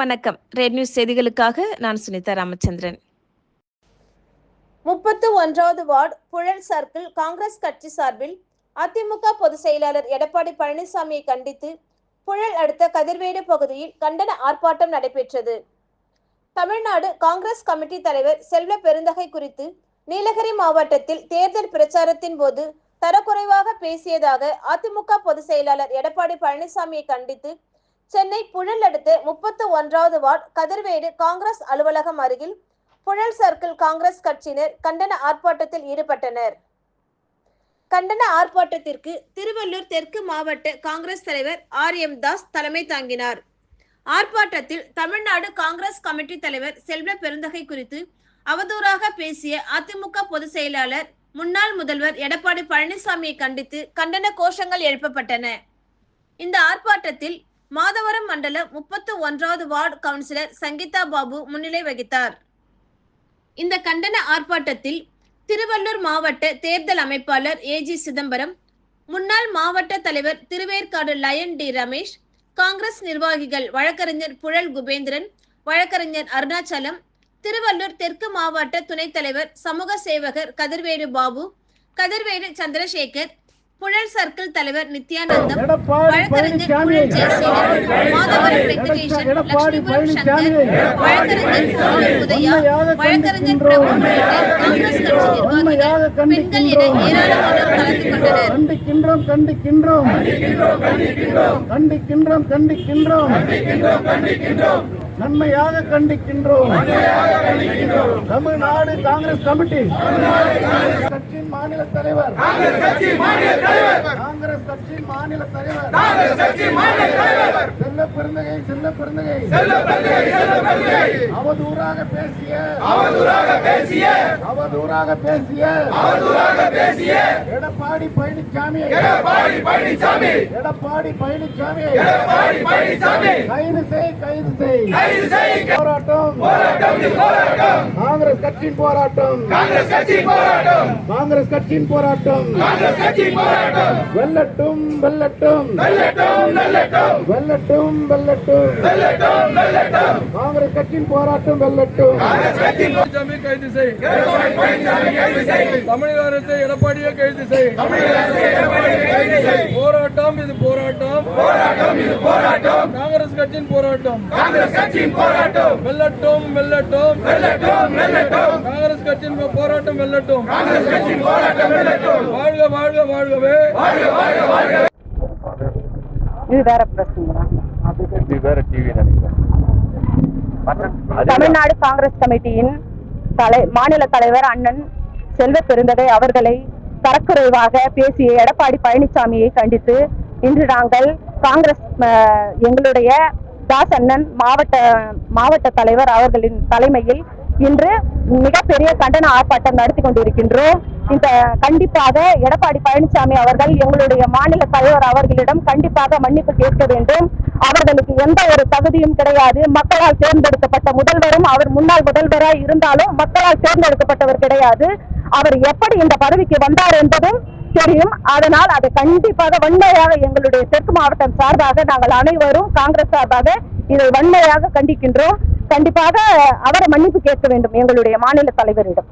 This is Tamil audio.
வணக்கம். ரெட் நியூஸ் செய்திகளுக்காக நான் சுனிதா ராமச்சந்திரன். முப்பத்து ஒன்றாவது வார்டு புழல் சர்க்கிள் காங்கிரஸ் கட்சி சார்பில் அதிமுக பொதுச் செயலாளர் எடப்பாடி பழனிசாமியை கண்டித்து புழல் அடுத்த கதிர்வேடு பகுதியில் கண்டன ஆர்ப்பாட்டம் நடைபெற்றது. தமிழ்நாடு காங்கிரஸ் கமிட்டி தலைவர் செல்வ பெருந்தகை குறித்து நீலகிரி மாவட்டத்தில் தேர்தல் பிரச்சாரத்தின் போது தரக்குறைவாக பேசியதாக அதிமுக பொதுச் செயலாளர் எடப்பாடி பழனிசாமியை கண்டித்து சென்னை புழல் அடுத்து முப்பத்து ஒன்றாவது வார்டு கதிர்வேடு காங்கிரஸ் அலுவலகம் அருகில் புழல் சர்க்கிள் காங்கிரஸ் கட்சியினர் கண்டன ஆர்ப்பாட்டத்தில் ஈடுபட்டனர். கண்டன ஆர்ப்பாட்டத்திற்கு திருவள்ளூர் தெற்கு மாவட்ட காங்கிரஸ் தலைவர் ஆர் எம் தாஸ் தலைமை தாங்கினார். ஆர்ப்பாட்டத்தில் தமிழ்நாடு காங்கிரஸ் கமிட்டி தலைவர் செல்வ பெருந்தகை குறித்து அவதூறாக பேசிய அதிமுக பொதுச் செயலாளர் முன்னாள் முதல்வர் எடப்பாடி பழனிசாமியை கண்டித்து கண்டன கோஷங்கள் எழுப்பப்பட்டன. இந்த ஆர்ப்பாட்டத்தில் மாதவரம் மண்டலம் முப்பத்து ஒன்றாவது வார்டு கவுன்சிலர் சங்கீதா பாபு முன்னிலை வகித்தார். இந்த கண்டன ஆர்ப்பாட்டத்தில் திருவள்ளூர் மாவட்ட தேர்தல் அமைப்பாளர் ஏஜி சிதம்பரம் முன்னாள் மாவட்ட தலைவர் திருவேற்காடு லயன் டி ரமேஷ் காங்கிரஸ் நிர்வாகிகள் வழக்கறிஞர் புழல் குபேந்திரன் வழக்கறிஞர் அருணாச்சலம் திருவள்ளூர் தெற்கு மாவட்ட துணைத் தலைவர் சமூக சேவகர் கதிர்வேலு பாபு கதிர்வேலு சந்திரசேகர் புழல் சர்க்கிள் தலைவர் நித்யானந்தம் வழக்கறிஞர் புழல் ஜெயசீலன் மாதவரம் வெங்கடேசன் லட்சுமிபுரம் சங்கர் வழக்கறிஞர் சோழர் உதயா வழக்கறிஞர் பிரபு உள்ளிட்ட காங்கிரஸ் கட்சி உண்மையாக நிர்வாகிகள் பெண்கள் என ஏராளமானோர் கலந்து கொண்டனர். கண்டிக்கின்றோம் கண்டிக்கின்றோம். கண்டிக்கின்றோம் கண்டிக்கின்றோம். நன்மையாக கண்டிக்கின்றோம். தமிழ்நாடு காங்கிரஸ் கமிட்டி. கட்சியின் மாநில தலைவர். காங்கிரஸ் கட்சியின் மாநில தலைவர். செல்ல பெருந்தகை செல்ல பெருந்தகை. அவதூறாக பேசிய. அவதூறாக பேசிய. அவதூறாக பேசிய. அவதூறாக பேசிய. எடப்பாடி பழனிசாமி எடப்பாடி பழனிசாமி எடப்பாடி பழனிசாமி எடப்பாடி பழனிசாமி கைது செய் கைது செய். கைது செய். போராட்டம். போராட்டம் போராட்டம். காங்கிரஸ் கட்சியின் போராட்டம். காங்கிரஸ் கட்சியின் போராட்டம். காங்கிரஸ் கட்சியின் போராட்டம். காங்கிரஸ் கட்சியின் போராட்டம். வெல்லட்டும் வெல்லட்டும். வெல்லட்டும் வெல்லட்டும். வெல்லட்டும் வெல்லட்டும் வெல்லட்டும். வெல்லட்டும் காங்கிரஸ் கட்சியின் போராட்டம் வெல்லட்டும். பழனிசாமி கைது செய் தமிழக அரசு எடப்பாடியை கைது செய். போராட்டம் இது போராட்டம். போராட்டம் இது போராட்டம் காங்கிரஸ் கட்சியின் போராட்டம். காங்கிரஸ் கட்சியின் போராட்டம் வெல்லட்டும் வெல்லட்டும். வெல்லட்டும் வெல்லட்டும் காங்கிரஸ் கட்சியின் போராட்டம் வெல்லட்டும். காங்கிரஸ் கட்சியின் போராட்டம் வெல்லட்டும் வாழ்க வாழ்க வாழ்கவே. இது வேற பிரச்சனை வேற டிவி நினைக்கிறேன். தமிழ்நாடு காங்கிரஸ் கமிட்டியின் தலை மாநில தலைவர் அண்ணன் செல்வ பெருந்தகை அவர்களை தரக்குறைவாக பேசிய எடப்பாடி பழனிசாமியை கண்டித்து இன்று நாங்கள் காங்கிரஸ் எங்களுடைய தாஸ் அண்ணன் மாவட்ட மாவட்ட தலைவர் அவர்களின் தலைமையில் இன்று மிகப்பெரிய கண்டன ஆர்ப்பாட்டம் நடத்தி கொண்டிருக்கின்றோம். இந்த கண்டிப்பாக எடப்பாடி பழனிசாமி அவர்கள் எங்களுடைய மாநில தலைவர் அவர்களிடம் கண்டிப்பாக மன்னிப்பு கேட்க வேண்டும். அவர்களுக்கு எந்த ஒரு தகுதியும் கிடையாது. மக்களால் தேர்ந்தெடுக்கப்பட்ட முதல்வரும் அவர் முன்னாள் முதல்வராய் இருந்தாலும் மக்களால் தேர்ந்தெடுக்கப்பட்டவர் கிடையாது. அவர் எப்படி இந்த பதவிக்கு வந்தார் என்பதும் தெரியும். அதனால் அதை கண்டிப்பாக வன்மையாக எங்களுடைய தெற்கு மாவட்டம் சார்பாக நாங்கள் அனைவரும் காங்கிரஸ் சார்பாக இதை வன்மையாக கண்டிக்கின்றோம். கண்டிப்பாக அவரை மன்னிப்பு கேட்க வேண்டும் எங்களுடைய மாநில தலைவரிடம்.